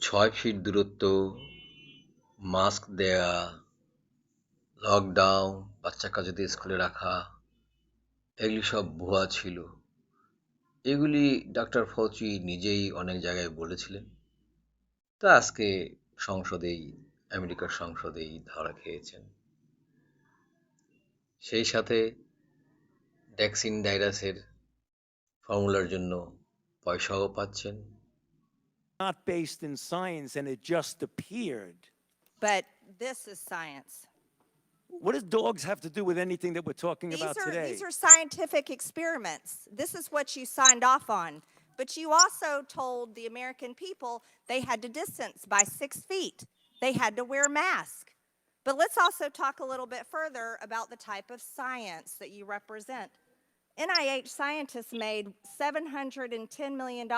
ছয় ফিট দূরত্ব মাস্ক দেয়া লকডাউন বাচ্চা কাচ্চাদের স্কুলে রাখা, এগুলি সব ভুয়া ছিল। এগুলি ডাক্তার ফৌচি নিজেই অনেক জায়গায় বলেছিলেন। তা আজকে সংসদেই, আমেরিকার সংসদেই ধরা খেয়েছেন। সেই সাথে ভ্যাকসিন ভাইরাসের ফর্মুলার জন্য পয়সাও পাচ্ছেন। Not based in science and it just appeared. But this is science. What does dogs have to do with anything that we're talking These about are, today? these are scientific experiments. This is what you signed off on. But you also told the American people they had to distance by six feet. They had to wear masks. But let's also talk a little bit further about the type of science that you represent. NIH scientists made $710 million